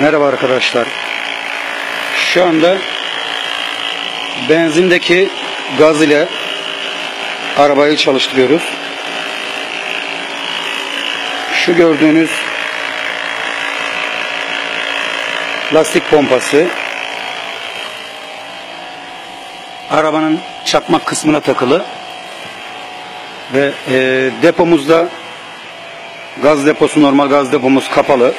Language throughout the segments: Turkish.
Merhaba arkadaşlar. Şu anda benzindeki gaz ile arabayı çalıştırıyoruz. Şu gördüğünüz lastik pompası arabanın çakmak kısmına takılı ve e, depomuzda gaz deposu normal gaz depomuz kapalı.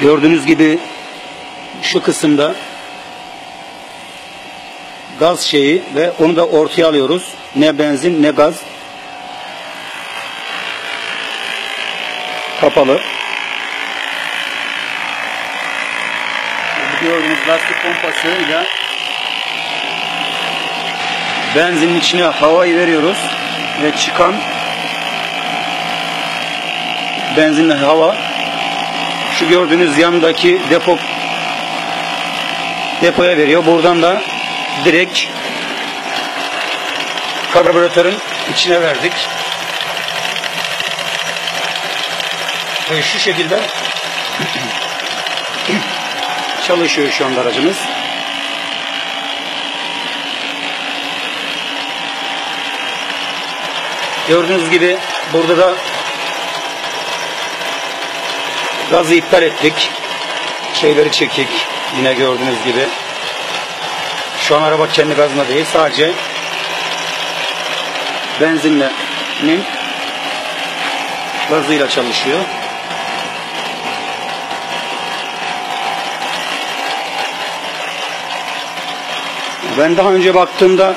Gördüğünüz gibi şu kısımda gaz şeyi ve onu da ortaya alıyoruz. Ne benzin ne gaz. Kapalı. Gördüğünüz lastik pompasıyla benzinin içine havayı veriyoruz ve çıkan benzinle hava şu gördüğünüz yandaki depo depoya veriyor. Buradan da direkt karbüratörün içine verdik. Ve şu şekilde çalışıyor şu anda aracımız. Gördüğünüz gibi burada da Gazı iptal ettik. Şeyleri çektik. Yine gördüğünüz gibi. Şu an araba kendi gazına değil. Sadece benzinlenin gazıyla çalışıyor. Ben daha önce baktığımda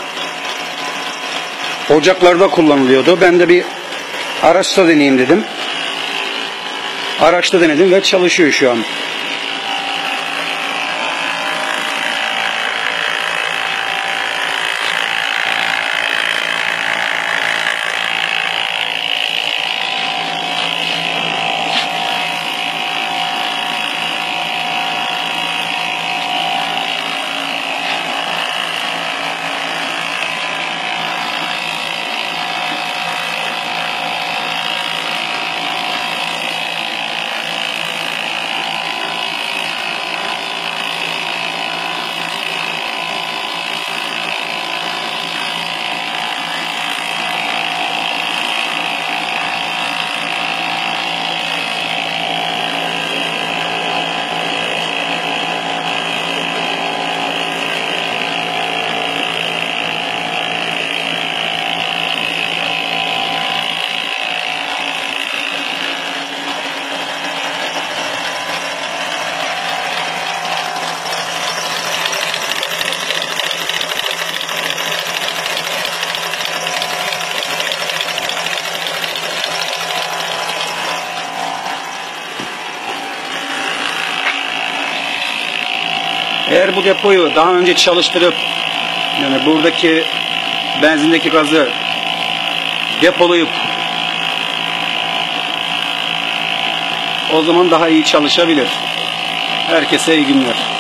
ocaklarda kullanılıyordu. Ben de bir araçta deneyeyim dedim. Araçta denedim ve çalışıyor şu an. Eğer bu depoyu daha önce çalıştırıp yani buradaki benzindeki gazı depolayıp o zaman daha iyi çalışabilir. Herkese iyi günler.